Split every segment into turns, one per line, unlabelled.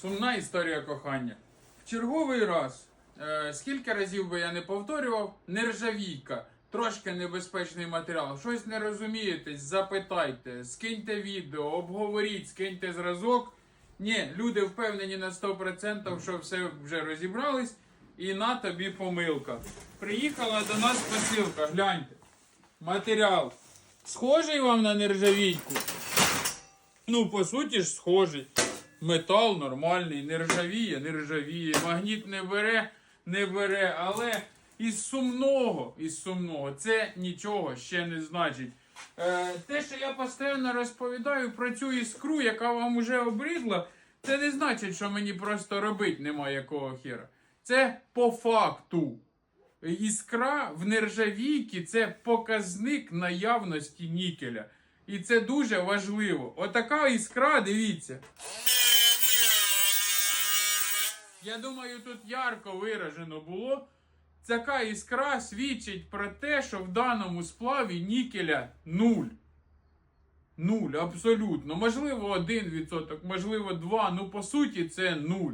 Сумна історія кохання. В черговий раз, е, скільки разів би я не повторював, нержавійка, трошки небезпечний матеріал. Щось не розумієте, запитайте, скиньте відео, обговоріть, скиньте зразок. Ні, люди впевнені на 100%, що все вже розібрались, і на тобі помилка. Приїхала до нас посилка, гляньте. Матеріал. Схожий вам на нержавійку? Ну, по суті ж, схожий. Метал нормальний, не ржавіє, не ржавіє. Магніт не бере, не бере. Але із сумного, із сумного, це нічого ще не значить. Е, те, що я постійно розповідаю про цю іскру, яка вам уже обрідла, це не значить, що мені просто робити немає якого хера. Це по факту. Іскра в нержавійці це показник наявності нікеля. І це дуже важливо. Отака іскра, дивіться. Я думаю, тут ярко виражено було. Така іскра свідчить про те, що в даному сплаві нікеля нуль. Нуль, абсолютно. Можливо, 1%, можливо, 2%. Ну, по суті, це нуль.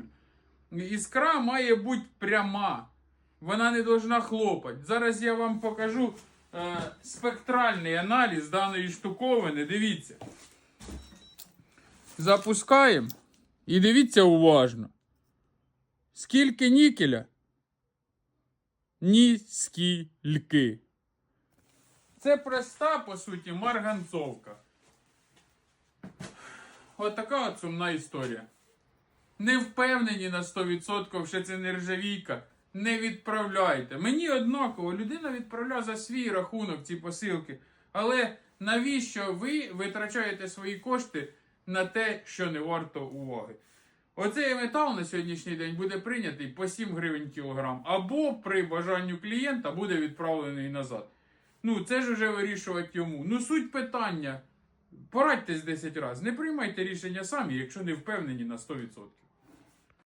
Іскра має бути пряма. Вона не должна хлопати. Зараз я вам покажу е, спектральний аналіз даної штуковини. Дивіться. Запускаємо. І дивіться уважно. Скільки нікеля? Ні скільки. Це проста, по суті, марганцовка. От така от сумна історія. Не впевнені на 100%, що це нержавійка. Не відправляйте. Мені однаково, людина відправляє за свій рахунок ці посилки. Але навіщо ви витрачаєте свої кошти на те, що не варто уваги? Оцей метал на сьогоднішній день буде прийнятий по 7 гривень кілограм, або при бажанню клієнта буде відправлений назад. Ну, це ж уже вирішувати йому. Ну, суть питання. Порадьтесь 10 разів. Не приймайте рішення самі, якщо не впевнені на 100%.